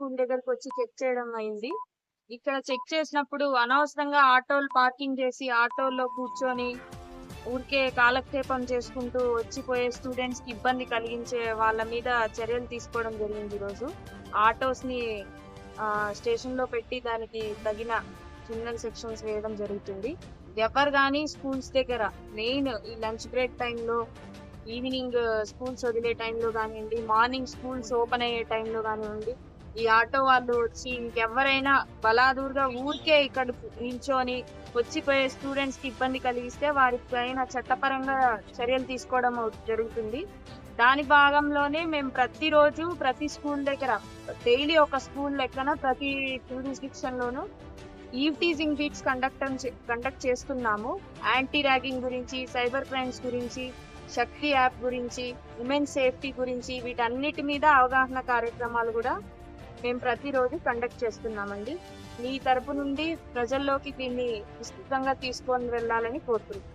School దగ్గరకు వచ్చి check చేయడం అయింది. ఇక్కడ చెక్ చేసినప్పుడు అనవసరంగా ఆటోలు పార్కింగ్ చేసి ఆటోల్లో కూర్చొని ఊరికే కాలక్షేపం చేసుకుంటూ వచ్చిపోయే స్టూడెంట్స్కి ఇబ్బంది కలిగించే వాళ్ళ మీద చర్యలు తీసుకోవడం జరిగింది ఈరోజు. ఆటోస్ని స్టేషన్లో పెట్టి దానికి తగిన క్రిమినల్ సెక్షన్స్ వేయడం జరుగుతుంది. ఎవరు కానీ స్కూల్స్ దగ్గర మెయిన్ ఈ లంచ్ బ్రేక్ టైంలో ఈవినింగ్ స్కూల్స్ వదిలే టైంలో కానివ్వండి మార్నింగ్ స్కూల్స్ ఓపెన్ అయ్యే టైంలో కానివ్వండి ఈ ఆటో వాళ్ళు వచ్చి ఇంకెవరైనా బలాదూరుగా ఊరికే ఇక్కడ నిల్చొని వచ్చిపోయే స్టూడెంట్స్కి ఇబ్బంది కలిగిస్తే వారి పైన చట్టపరంగా చర్యలు తీసుకోవడం జరుగుతుంది. దాని భాగంలోనే మేము ప్రతిరోజు ప్రతి స్కూల్ దగ్గర డైలీ ఒక స్కూల్ లెక్కన ప్రతి జ్యూరిస్డిక్షన్ లోను eve teasing beats conduct conduct చేస్తున్నాము. యాంటీ ర్యాగింగ్ గురించి సైబర్ క్రైమ్స్ గురించి శక్తి యాప్ గురించి ఉమెన్ సేఫ్టీ గురించి వీటన్నిటి మీద అవగాహన కార్యక్రమాలు కూడా మేము ప్రతిరోజు కండక్ట్ చేస్తున్నామండి. మీ తరపు నుండి ప్రజల్లోకి దీన్ని విస్తృతంగా తీసుకొని వెళ్ళాలని కోరుతున్నాం